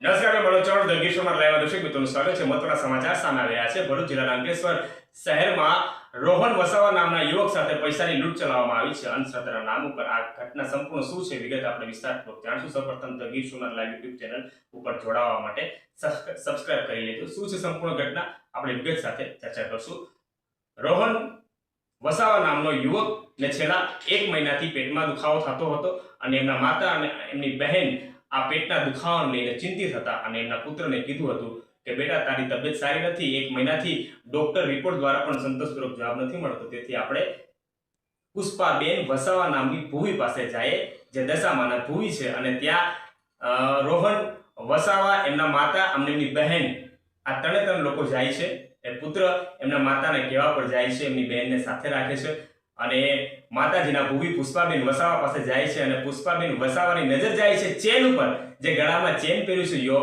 નમસ્કાર મેં ગીર લાઈવ દર્શક મિત્રોનું સ્વાગત છે. મહત્વના સમાચાર સામે આવ્યા છે. ભરૂચ જિલ્લાના અંકલેશ્વર શહેરમાં રોહન વસાવા નામના યુવક સાથે પૈસાની લૂંટ ચલાવવામાં આવી છે. અંધશ્રદ્ધાના નામ ઉપર આ ઘટના સંપૂર્ણ શું છે? વિગત આપણે વિસ્તારપૂર્વક જાણશું. સૌપ્રથમ સોમનાથ લાઈવ યુટ્યુબ ચેનલ ઉપર જોડાવા માટે સબસ્ક્રાઇબ કરી લેજો. શું છે સંપૂર્ણ ઘટના? આપણે વિગત સાથે ચર્ચા કરશું. રોહન વસાવા નામનો યુવક ને છેલ્લા એક મહિનાથી પેટમાં દુખાવો થતો હતો અને એમના માતા અને એમની બહેન આ પેટના દુખાવાને લઈને ચિંતિત હતા અને એમના પુત્રને કીધું હતું કે, બેટા, તારી તબિયત સારી નથી, એક મહિનાથી ડોક્ટર રિપોર્ટ દ્વારા પણ સંતોષપૂર્વક જવાબ નથી મળતો. તેથી આપણે પુષ્પાબેન વસાવા નામની ભૂવી પાસે જાય જે દશામાના ભૂવી છે અને ત્યાં રોહન વસાવા એમના માતા અને એમની બહેન આ ત્રણે ત્રણ લોકો જાય છે. એ પુત્ર એમના માતાને કહેવા પર જાય છે, એમની બહેનને સાથે રાખે છે. અને માતાજીના ભૂવી પુષ્પાબેન વસાવા પાસે જાય છે અને પુષ્પાબેન વસાવાની નજર જાય છે ચેન ઉપર, જે ગળામાં ચેન પહેર્યું છે, યો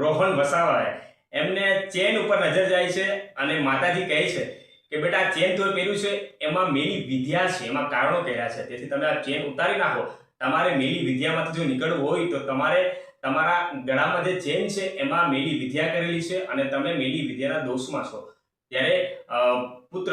રોહન વસાવાએ. એમને ચેન ઉપર નજર જાય છે અને માતાજી કહે છે કે બેટા ચેન તો પહેર્યું છે, એમાં મેલી વિદ્યા છે, એમાં કારણો કર્યા છે. તેથી તમે આ ચેન ઉતારી નાખો. તમારે મેલી વિદ્યામાંથી જો નીકળવું હોય તો તમારે તમારા ગળામાં જે ચેન છે, એમાં મેલી વિદ્યા કરેલી છે અને તમે મેલી વિદ્યાના દોષમાં છો. ત્યારે પુત્ર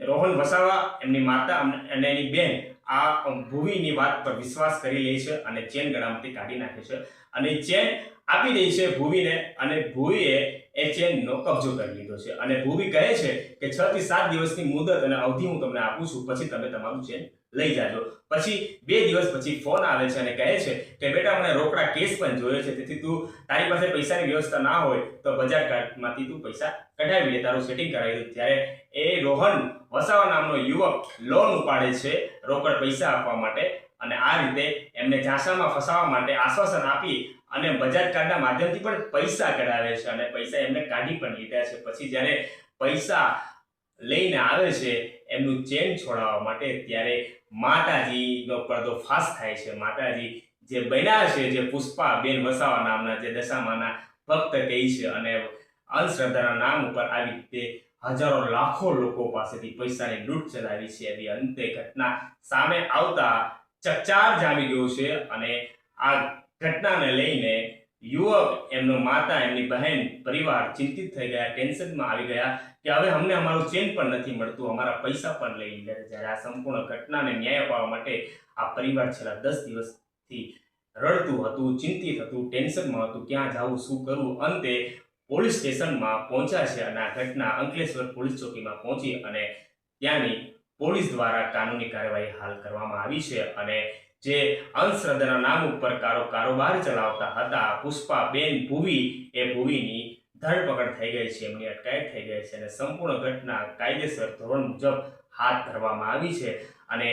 રોહન વસાવા એમની માતા અને એની બેન આ ભૂવીની વાત પર વિશ્વાસ કરી લે છે અને ચેન ગળામાંથી કાઢી નાખે છે. અને ચેન આપી દે છે ભૂવીને અને ભૂવીએ એ ચેનનો કબજો કરી લીધો છે. અને ભૂવી કહે છે કે છ થી સાત દિવસની મુદત અને અવધિ હું તમને આપું છું. પછી તમે તમારું ચેન લઈ જાજો. પછી બે દિવસ પછી ફોન આવે છે અને કહે છે કે, બેટા, મને રોકડા કેસ પણ જોયો છે, તેથી તું તારી પાસે પૈસાની વ્યવસ્થા ના હોય તો બજાર કાર્ડમાંથી તું પૈસા કઢાવી લે. તારું સેટિંગ કરાવી દે ત્યારે એ રોહન વસાવા નામનો યુવક લોન ઉપાડે છે રોકડ પૈસા આપવા માટે અને આ રીતે એમને ઝાંસામાં ફસાવા માટે આશ્વાસન આપી અને બજાજ કાર્ડના માધ્યમથી પણ પૈસા કઢાવે છે અને પૈસા એમને કાઢી પણ લીધા છે. પછી જ્યારે પૈસા લઈને આવે છે, એમનું ચેન છોડાવવા માટે ત્યારે માતાજીનો પડદો ફાસ થાય છે. માતાજી જે બન્યા છે, જે પુષ્પા બેન વસાવા નામના જે દશામાના ભક્ત કહે છે અને અંધશ્રદ્ધાના નામ ઉપર આવી રીતે હજારો લાખો લોકો પાસેથી પૈસાની લૂંટ ચલાવી છે. એવી અંતે ઘટના સામે આવતા ચકચાર જામી ગયો છે અને આ ઘટનાને લઈને યુવક, એમનો માતા, એમની બહેન, પરિવાર ચિંતિત થઈ ગયા, ટેન્શનમાં આવી ગયા કે હવે અમને અમારું ચેન પણ નથી મળતું, અમારા પૈસા પણ લઈ લીધા જ્યારે આ સંપૂર્ણ ઘટનાને ન્યાય અપાવવા માટે આ પરિવાર છેલ્લા દસ દિવસથી રડતું હતું, ચિંતિત હતું, ટેન્શનમાં હતું, ક્યાં જવું, શું કરવું? અંતે પોલીસ સ્ટેશનમાં પહોંચ્યા છે અને આ ઘટના અંકલેશ્વર પોલીસ ચોકીમાં પહોંચી અને ત્યાંની પોલીસ દ્વારા કાનૂની કાર્યવાહી હાલ કરવામાં આવી છે અને જે અંધશ્રદ્ધાના નામ ઉપર કારો કારોબાર ચલાવતા હતા. પુષ્પાબેન ભૂવી એ ભૂવીની ધરપકડ થઈ ગઈ છે. એમની અટકાયત થઈ ગઈ છે અને સંપૂર્ણ ઘટના કાયદેસર ધોરણ મુજબ હાથ ધરવામાં આવી છે. અને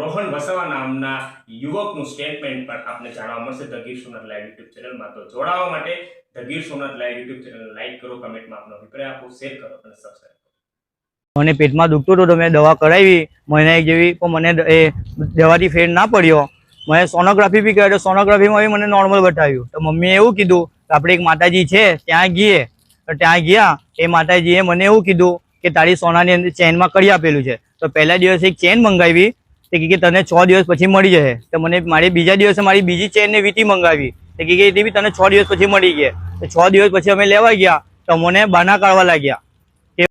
રોહન વસાવા નામના યુવકનું સ્ટેટમેન્ટ પણ આપને જાણવા મળશે. The Gir Somnath live YouTube ચેનલમાં તો જોડાવા માટે the Gir Somnath live YouTube channel like કરો, કમેન્ટમાં આપનો અભિપ્રાય આપો, શેર કરો અને સબસ્ક્રાઈબ કરો મને પેટમાં દુખતું હતું તો મેં દવા કરાવી. મહિના એક જેવી પણ મને એ દવાથી ફેર ના પડ્યો. મેં સોનોગ્રાફી બી કર્યો સોનોગ્રાફીમાં બી મને નોર્મલ બતાવ્યું. તો મમ્મીએ એવું કીધું, કે આપણે એક માતાજી છે, ત્યાં ગઈએ તો ત્યાં ગયા. એ માતાજીએ મને એવું કીધું, કે તારી સોનાની અંદર ચેનમાં કરી આપેલું છે. તો પહેલા દિવસે એક ચેન મંગાવી. તે કે, તને છ દિવસ પછી મળી જશે. તો મને મારી બીજા દિવસે મારી બીજી ચેનને વીટી મંગાવી. તે કે તે બી તને છ દિવસ પછી મળી ગયા તો છ દિવસ પછી અમે લેવા ગયા. તો મને બાના કાઢવા લાગ્યા.